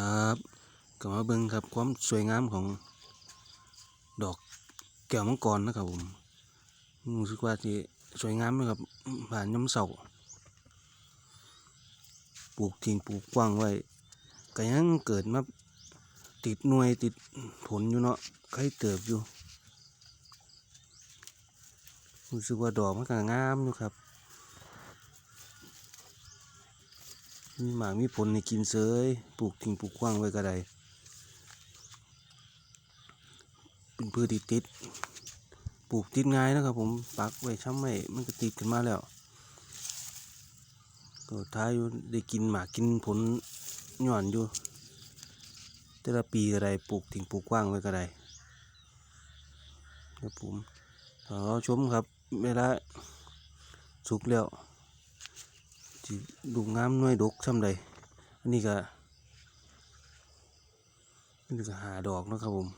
ครับก็มาเบิ่งครับความสวยงามของดอกแก้วมังกรนะครับผมรู้สึกว่าที่สวยงามนะครับผ่านย้ำเสาปลูกทิ้งปลูกกว้างไว้ก็ยังเกิดมาติดหน่วยติดผลอยู่เนาะใครเติบอยู่รู้สึกว่าดอกมันก็งามอยู่ครับ มีหมากมีผลในกินเสยปลูกทิ้งปลูกกว้างไว้ก็ได้เป็นพืชที่ติด ปลูกติดง่ายนะครับผมปักไว้ช้ำไว้มันก็ติดขึ้นมาแล้วก็ท้ายอยู่ได้กินหมากกินผลหย่อนอยู่ แต่ละปีก็ได้ปลูกทิ้งปลูกกว้างไว้ก็ได้ครับผมเราชมครับเวลาสุกแล้ว ดูงามหน่อยดกช่ำใดอันนี้ก็อันนี้ก็หาดอกนะครับผม